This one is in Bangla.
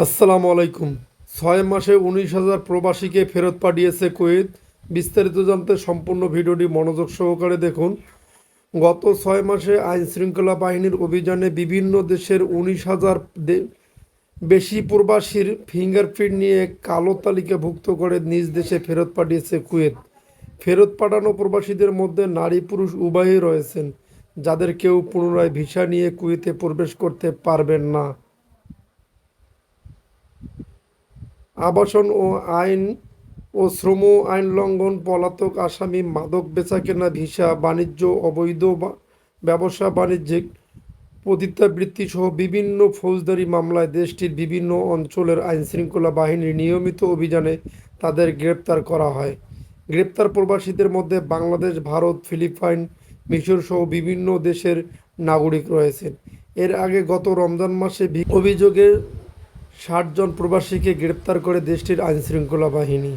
আসসালামু আলাইকুম। ছয় মাসে উনিশ হাজার প্রবাসীকে ফেরত পাঠিয়েছে কুয়েত। বিস্তারিত জানতে সম্পূর্ণ ভিডিওটি মনোযোগ সহকারে দেখুন। গত ছয় মাসে আইন শৃঙ্খলা বাহিনীর অভিযানে বিভিন্ন দেশের উনিশ হাজার বেশি প্রবাসীর ফিঙ্গারপ্রিন্ট নিয়ে কালো তালিকাভুক্ত করে নিজ দেশে ফেরত পাঠিয়েছে কুয়েত। ফেরত পাঠানো প্রবাসীদের মধ্যে নারী পুরুষ উভয়ই রয়েছেন, যাদের কেউ পুনরায় ভিসা নিয়ে কুয়েতে প্রবেশ করতে পারবেন না। আবাসন ও আইন ও শ্রম আইন লঙ্ঘন, পলাতক, আসামি, মাদক বেচাকেনা, ভিসা, বাণিজ্য, অবৈধ ব্যবসা, বাণিজ্যিক পতিতাবৃত্তি সহ বিভিন্ন ফৌজদারি মামলায় দেশটির বিভিন্ন অঞ্চলের আইনশৃঙ্খলা বাহিনীর নিয়মিত অভিযানে তাদের গ্রেপ্তার করা হয়। গ্রেপ্তার প্রবাসীদের মধ্যে বাংলাদেশ, ভারত, ফিলিপাইন, মিশর সহ বিভিন্ন দেশের নাগরিক রয়েছেন। এর আগে গত রমজান মাসে ভি- অভিযোগে ষাট জন প্রবাসীকে গ্রেপ্তার করে দেশটির আইনশৃঙ্খলা বাহিনী।